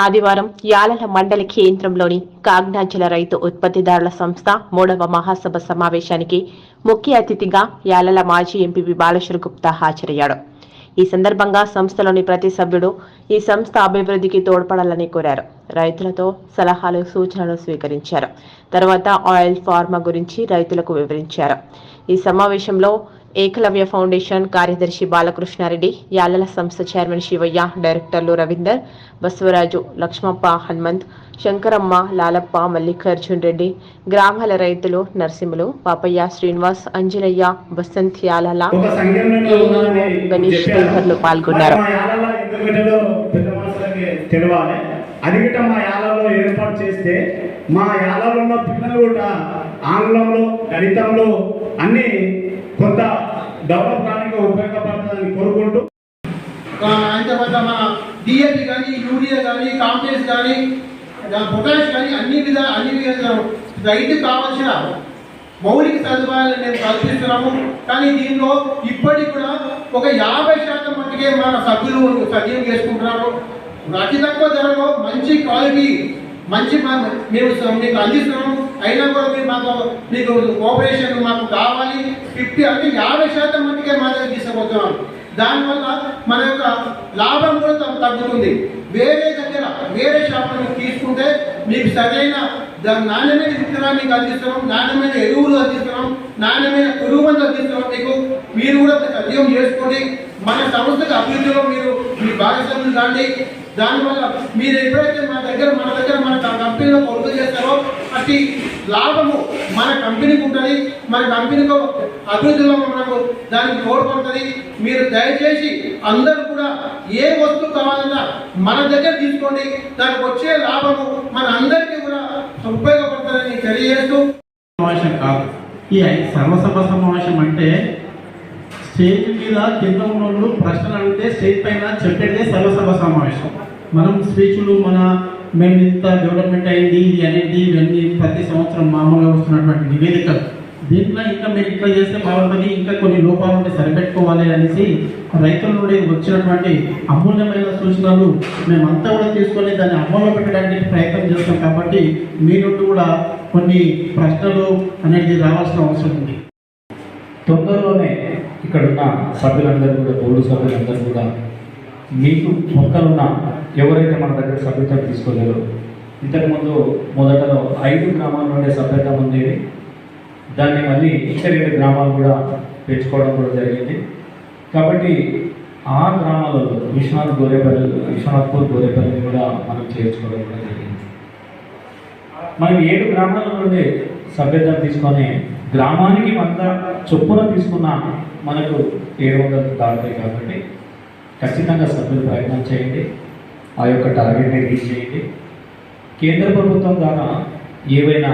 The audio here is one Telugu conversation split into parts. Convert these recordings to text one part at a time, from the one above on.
ఆదివారం యాలల మండలి కేంద్రంలోని కాగ్నాంచల రైతు ఉత్పత్తిదారుల సంస్థ మూడవ మహాసభ సమావేశానికి ముఖ్య అతిథిగా యాలల మాజీ ఎంపీ బాలశ్వర్ గుప్తా హాజరయ్యాడు. ఈ సందర్భంగా సంస్థలోని ప్రతి సభ్యుడు ఈ సంస్థ అభివృద్ధికి తోడ్పడాలని కోరారు. రైతులతో సలహాలు సూచనలు స్వీకరించారు. తర్వాత ఆయిల్ ఫార్మా గురించి రైతులకు వివరించారు. ఈ సమావేశంలో ఏకలవ్య ఫౌండేషన్ కార్యదర్శి బాలకృష్ణారెడ్డి యాలల సంస్థ చైర్మన్ శివయ్య డైరెక్టర్లు రవీందర్ బసవరాజు లక్ష్మప్ప హనుమంత్ శంకరమ్మ లాలప్ప మల్లికార్జున్ రెడ్డి గ్రామాల రైతులు నరసింహులు పాపయ్య శ్రీనివాస్ అంజనయ్య బసంత్ యాలల గణేష్. తదితరులు పాల్గొన్నారు అది యాలలో ఏర్పాటు చేస్తే మా యాలలో ఉన్న పిల్లలు కూడా ఆంగ్లంలో గణితంలో అన్ని కొంత డెవలప్ కానికి ఉపయోగపడుతుందని కోరుకుంటూ ఆయన తర్వాత మన డిఏపి కానీ యూరియా కానీ కాంప్లెక్స్ కానీ పొటాష్ కానీ అన్ని విధ అన్ని విధాలు రైతు కావాల్సిన మౌలిక సదుపాయాలు మేము కల్పిస్తున్నాము. కానీ దీనిలో ఇప్పటికి కూడా ఒక యాభై శాతం మట్టుకే మన సభ్యులు సద్యం చేసుకుంటున్నారు. అతి తక్కువ ధరలో మంచి క్వాలిటీ మంచి మేము మీకు అందిస్తున్నాము. అయినా కూడా మీరు మాకు మీకు కోఆపరేషన్ మాకు కావాలి. ఫిఫ్టీ అంటే యాభై శాతం మందికే మా దగ్గర తీసుకుపోతున్నాం. దానివల్ల మన యొక్క లాభం కూడా తగ్గుతుంది. వేరే దగ్గర వేరే షాపులను తీసుకుంటే మీకు సరైన దాని నాణ్యమైన విత్తనాలు మీకు అందిస్తున్నాం నాణ్యమైన ఎరువులు అందిస్తున్నాం నాణ్యమైన పురుగు మందు అందిస్తున్నాం మీకు మీరు కూడా సద్యం చేసుకోండి. మన సంస్థకు అభివృద్ధిలో మీరు మీ భాగస్వాములు కాండి. దానివల్ల మీరు ఎప్పుడైతే మన దగ్గర మన దగ్గర మన కంపెనీలో కొనుగోలు చేస్తారో అతి లాభము మన కంపెనీకి ఉంటుంది. మన కంపెనీకి అభివృద్ధిలో మనకు దానికి తోడ్పడుతుంది. మీరు దయచేసి అందరూ కూడా ఏ వస్తువు కావాలన్నా మన దగ్గర తీసుకోండి. దానికి వచ్చే లాభము మన అందరికీ ఉపయోగపడతారని తెలియజేస్తూ సమావేశం కాదు. ఈ సర్వసభ సమావేశం అంటే స్టేజ్ మీద కింద ఉన్న వాళ్ళు ప్రశ్నలు అడిగితే స్టేజ్ పైన చెప్పేదే సర్వసభ సమావేశం. మనం స్పీచ్లు మన మేము ఇంత డెవలప్మెంట్ అయింది ఇది అనేది ఇవన్నీ ప్రతి సంవత్సరం మామూలుగా వస్తున్నటువంటి నివేదికలు. దీంట్లో ఇంకా మీరు ఇట్లా చేస్తే బాగుంటుంది ఇంకా కొన్ని లోపాలు ఉంటే సరిపెట్టుకోవాలి అనేసి రైతుల నుండి వచ్చినటువంటి అమూల్యమైన సూచనలు మేమంతా కూడా తీసుకొని దాన్ని అమలు పెట్టడానికి ప్రయత్నం చేస్తాం కాబట్టి మీ నుండి కూడా కొన్ని ప్రశ్నలు అనేది రావాల్సిన అవసరం ఉంది. తొందరలోనే ఇక్కడున్న సభ్యులందరూ కూడా బోర్డు సభ్యులందరూ కూడా మీకు మొక్కలున్న ఎవరైతే మన దగ్గర సభ్యత తీసుకోలేరో ఇంతకుముందు మొదటలో ఐదు గ్రామాల నుండే సభ్యత ఉండేది దాన్ని మళ్ళీ ఇంకా రెండు గ్రామాలు కూడా పెంచుకోవడం కూడా జరిగింది. కాబట్టి ఆ గ్రామాలలో విశ్వనాథ్ గోరేపల్లి విశ్వనాథ్పూర్ గోరేపల్లిని కూడా మనం చేర్చుకోవడం కూడా జరిగింది. మనం ఏడు గ్రామాల నుండి సభ్యత్వం తీసుకొని గ్రామానికి వంద చొప్పున తీసుకున్న మనకు ఏడు వందలు దాటుతాయి కాబట్టి ఖచ్చితంగా సభ్యులు ప్రయత్నం చేయండి. ఆ యొక్క టార్గెట్ని రీచ్ చేయండి. కేంద్ర ప్రభుత్వం ద్వారా ఏవైనా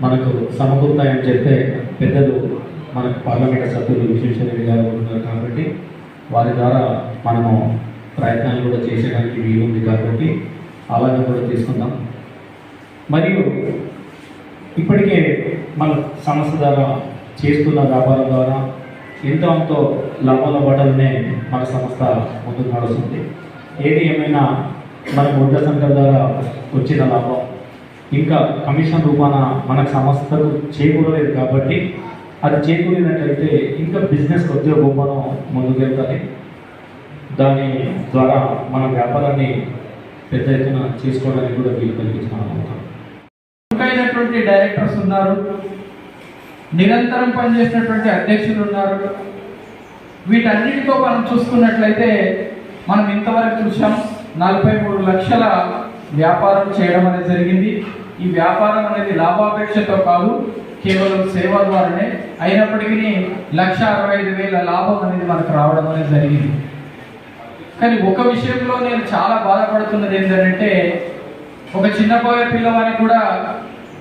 మనకు సమకూరుతాయని చెప్పే పెద్దలు మనకు పార్లమెంట్ సభ్యులు విశ్వేశ్వరరెడ్డి గారు ఉన్నారు కాబట్టి వారి ద్వారా మనము ప్రయత్నాలు కూడా చేసేయడానికి వీలుంది కాబట్టి అలాగే కూడా తీసుకుందాం. మరియు ఇప్పటికే మన సంస్థ ద్వారా చేస్తున్న వ్యాపారం ద్వారా ఎంతో అంతో లాభాల బట్టలనే మన సంస్థ ముందుకు నడుస్తుంది. ఏది ఏమైనా మన ముద్ర సంఘం ద్వారా వచ్చిన లాభం ఇంకా కమిషన్ రూపాన మన సంస్థలు చేకూరలేదు కాబట్టి అది చేకూరినట్లయితే ఇంకా బిజినెస్ కొద్దిగా గొప్పను ముందుకెళ్తాయి దాని ద్వారా మన వ్యాపారాన్ని పెద్ద ఎత్తున చేసుకోవడానికి కూడా వీలు కలిగిస్తున్నాం అయినటువంటి డైరెక్టర్స్ ఉన్నారు. నిరంతరం పనిచేసినటువంటి అధ్యక్షులు ఉన్నారు. వీటన్నిటితో మనం చూసుకున్నట్లయితే మనం ఇంతవరకు చూసాం నలభై మూడు లక్షల వ్యాపారం చేయడం అనేది జరిగింది. ఈ వ్యాపారం అనేది లాభాపేక్షతో కాదు కేవలం సేవ ద్వారానే అయినప్పటికీ లక్ష అరవై ఐదు వేల లాభం అనేది మనకు రావడం అనేది జరిగింది. కానీ ఒక విషయంలో నేను చాలా బాధపడుతున్నది ఏంటంటే ఒక చిన్న పిల్లవాడిని కూడా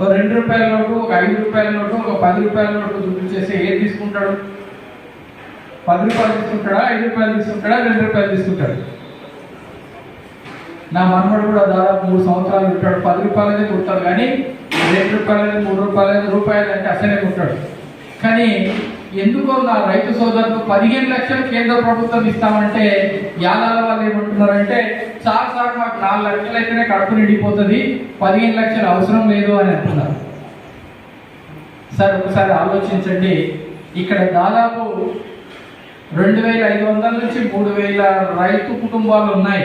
ఒక రెండు రూపాయల నోటు ఒక ఐదు రూపాయల నోటు ఒక పది రూపాయల నోటు చూపించేసి ఏది తీసుకుంటాడు? పది రూపాయలు తీసుకుంటాడా? ఐదు రూపాయలు తీసుకుంటాడా? రెండు రూపాయలు తీసుకుంటాడు? నా మనవడు కూడా దాదాపు మూడు సంవత్సరాలు ఉంటాడు పది రూపాయలనే కొడతాడు కానీ రెండు రూపాయలని మూడు రూపాయలని రూపాయలు అంటే అసలే కుట్టాడు. కానీ ఎందుకో నా రైతు సోదరులకు పదిహేను లక్షలు కేంద్ర ప్రభుత్వం ఇస్తామంటే యాదాల వాళ్ళు ఏమంటున్నారంటే సార్ సార్ మాకు నాలుగు లక్షలు అయితేనే కడుపు నిండిపోతుంది పదిహేను లక్షలు అవసరం లేదు అని అంటున్నారు. సార్ ఒకసారి ఆలోచించండి. ఇక్కడ దాదాపు రెండు వేల ఐదు వందల నుంచి మూడు వేల రైతు కుటుంబాలు ఉన్నాయి.